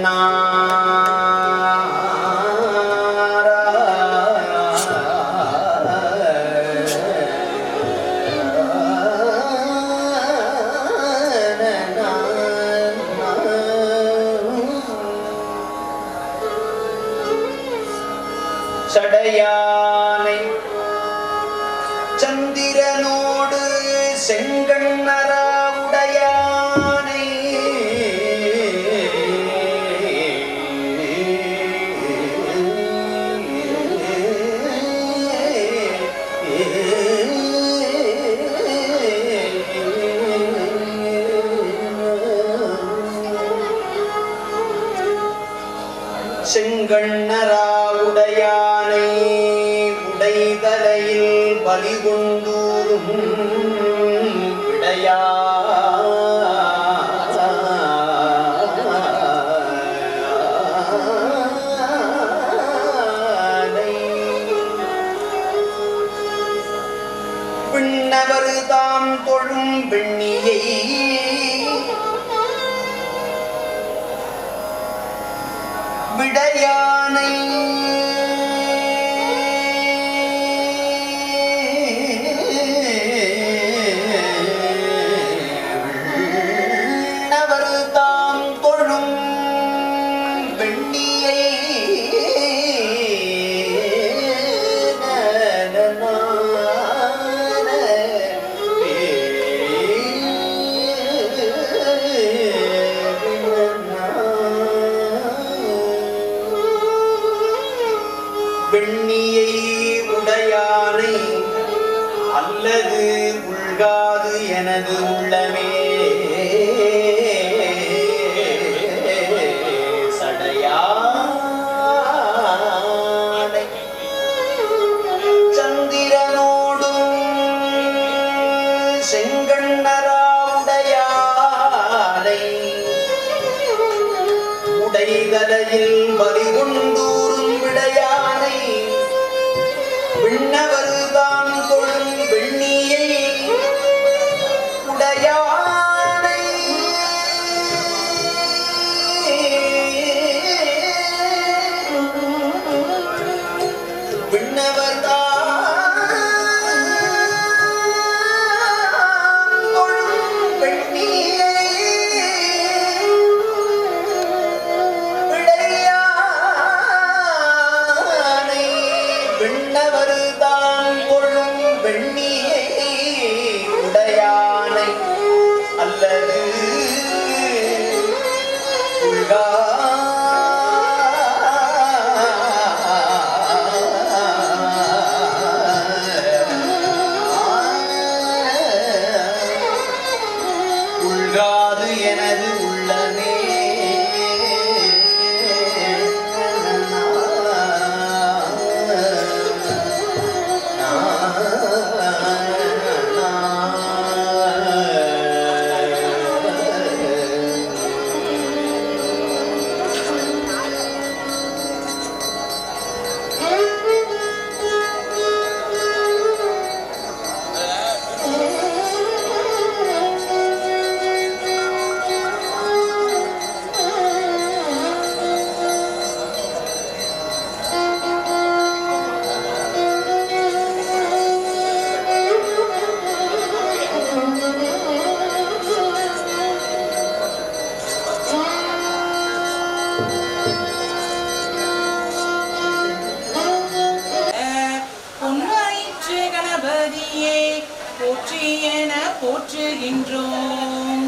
Nah. செங்கண்ணராவுடையானை உடைதலையில் பலிகொண்டூரும் விடையா உடைதலையில் என போற்றுகின்றோம்.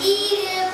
eat it.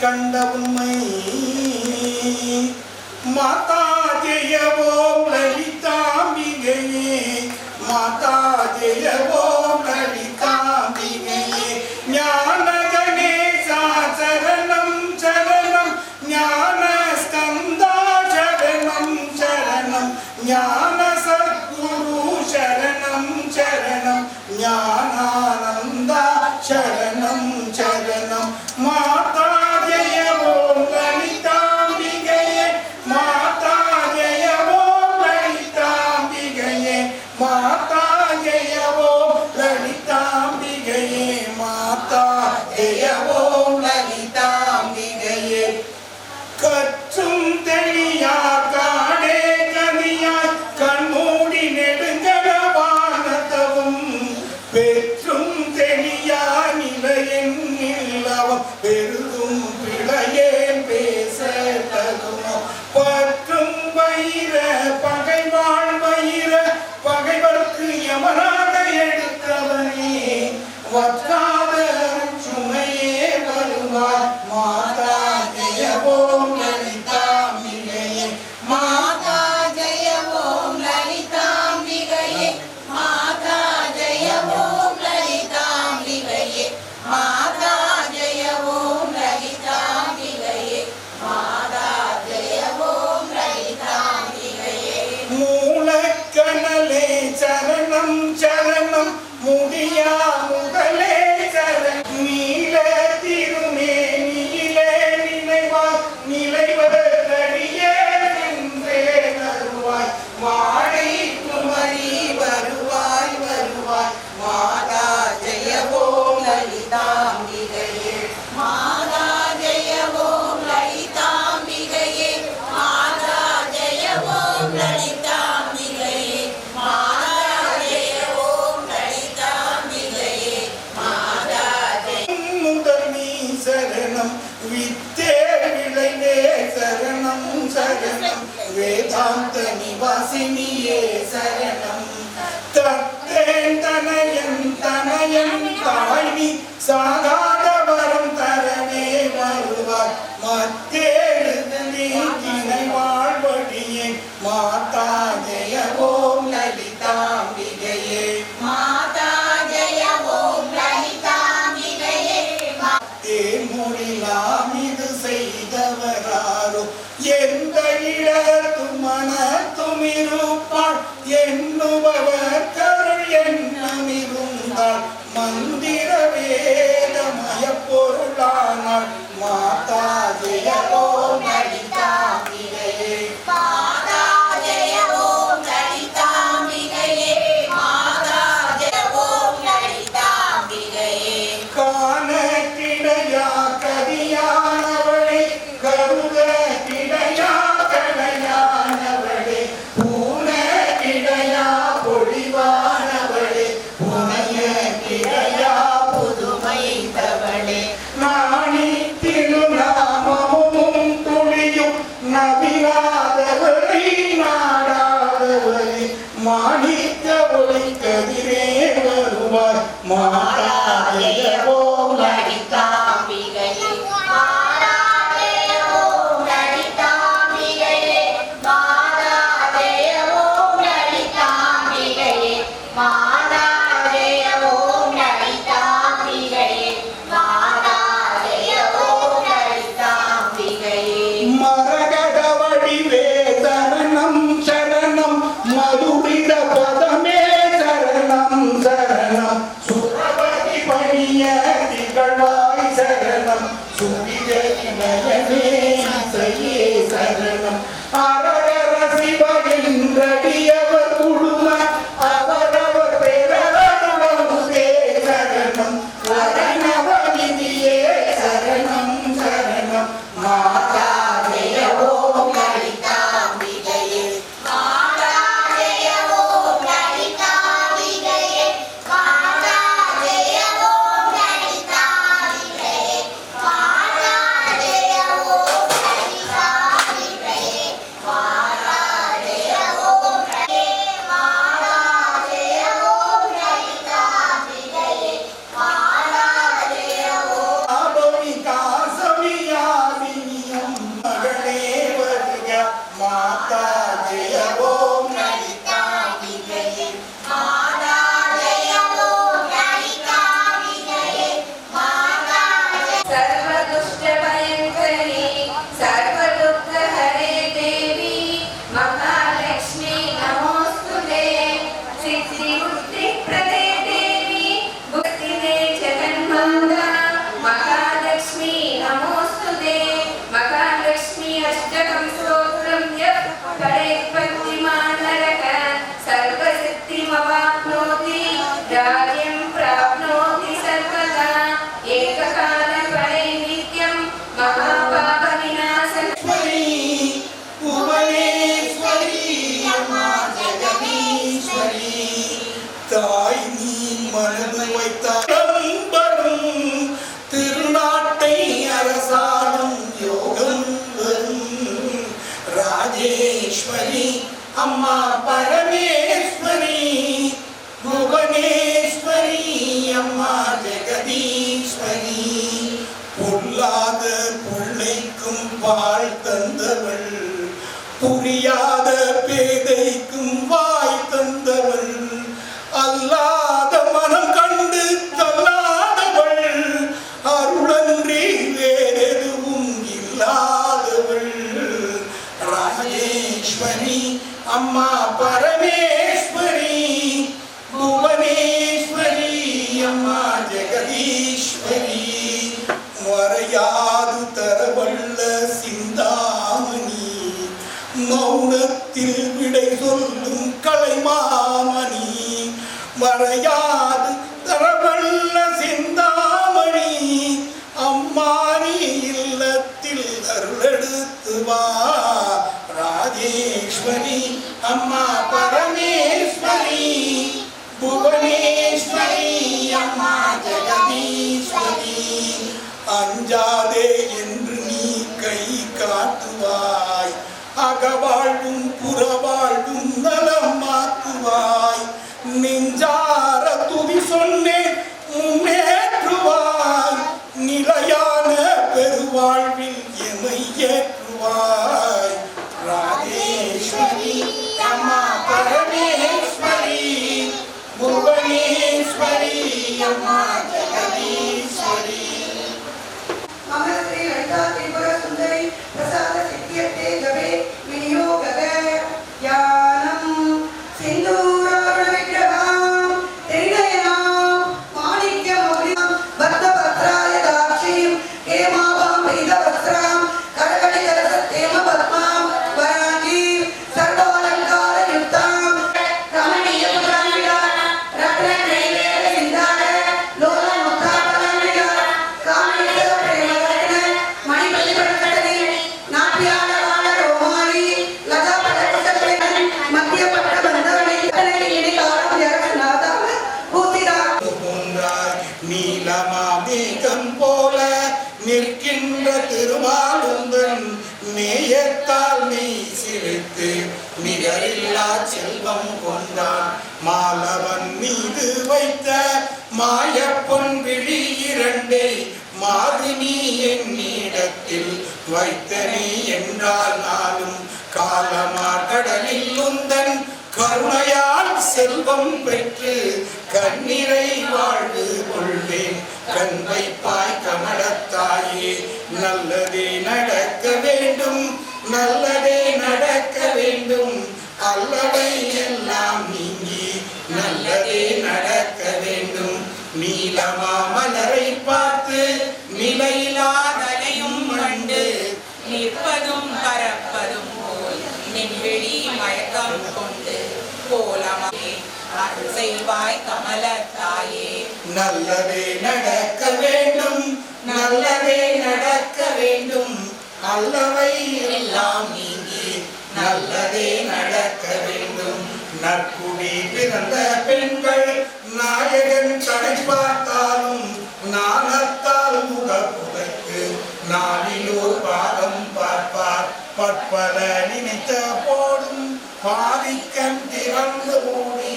கண்ட உண்மை. மாதா ஜெயவோம் லலிதாம்பிகையே. மாதா ஜெயவோ சரணம் வேதாந்த நிவாசினியே சரணம். தத்தேன் தனயன் தனயன் தாய்வி சாதா சரணம் ஆர சிவா ராஜேஸ்வரி அம்மா பரமேஸ்வரி புவனேஸ்வரி அம்மா ஜெகதீஸ்வரி. அஞ்சாதே என்று நீ கை காட்டுவாய் அகவாழ்வும் புறவாழ்வும் நலம் மாற்றுவாய். நெஞ்சார துதி சொன்னே நீலமாமீகம் போல நிற்கின்ற திருமாலுந்தன் மேயத்தால் நீ சிரித்து நிகரில்லா செல்வம் கொண்டான். மாலவன் மீது வைத்த மாயப்பொன் விழி இரண்டை மாதினி என்னிடத்தில் வைத்தனே என்றால் நானும் காலமா கடலில் உந்தன் கருணையால் செல்வம் பெற்று கண்ணீரை வாழ்வு கொள்வேன். கண் வைப்பாய் கமலத்தாயே நல்லதே நடக்க வேண்டும். நல்லதே நடக்க வேண்டும். அல்லவை எல்லாம் நீங்கி நல்லதே நடக்க வேண்டும் நீலமா மலரை பார்த்து நிலையிலாதலையும் கண்டு நிற்பதும் பறப்பதும் போல் நின்வெளி மயக்கம் கொண்டு கோலமே செய்வாய் கமலத்தாயே. நல்லதே நடக்க வேண்டும். நல்லதே நடக்க வேண்டும். அல்லவை எல்லாம் நீங்கி நல்லதே நடக்க வேண்டும். நற்குடி பிறந்த பெண்கள் நாயகன் கடை பார்த்தாலும் நாணத்தால் முகப்புதைக்கு நாளிலோர் பாகம் பார்ப்பார். பற்பல நினைத்த போடும் பாதிக்கண் திறந்து மூடி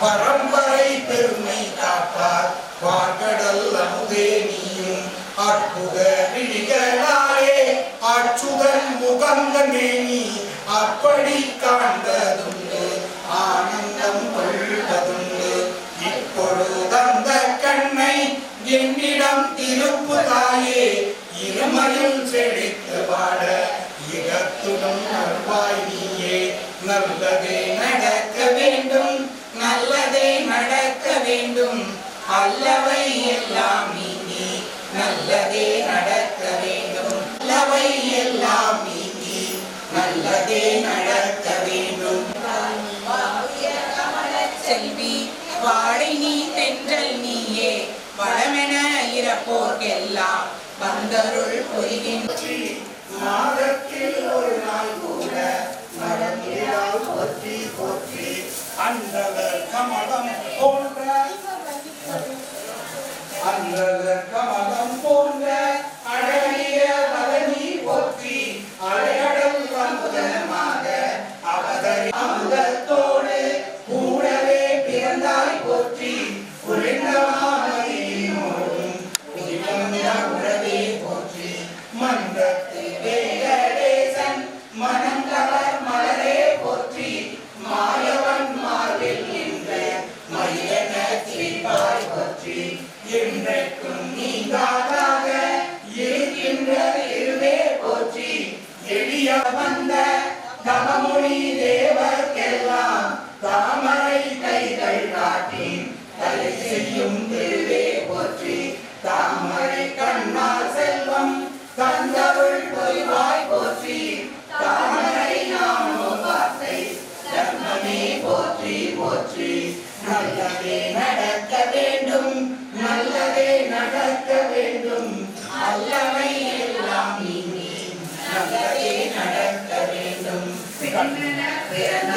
பரம்பரை பெருமை காப்பார். பார்கடல் அமுதே நீயும். அற்புத விழிகளாலே அச்சுதன் முகந்தமே நீ. அப்படி காண்பதுண்டு ஆனந்தம் கொள்வதுண்டு. இப்பொழுதந்த கண்ணை என்னிடம் திருப்புதாயே இருமையில் செழித்து பாட இகத்துடன் நல்வாய் நீயே. நல்லதே நடக்க வேண்டும். சொல்வதை நடக்க வேண்டும். அல்லவை எல்லாம் இனி நல்லதே நடக்க வேண்டும். அல்லவை எல்லாம் இனி நல்லதே நடக்க வேண்டும். செல்வி வாழை நீ தென்றல் நீயே. வளமென இறப்போர்க்கெல்லாம் வந்தருள் பொய்கின்ற அந்தவர் கமலம் போன்ற அந்தவர் கமலம் நல்லதே நடக்க வேண்டும். நல்லதே நடக்க வேண்டும். அல்லவை எல்லாம் நல்லதே நடக்க வேண்டும். பிறந்த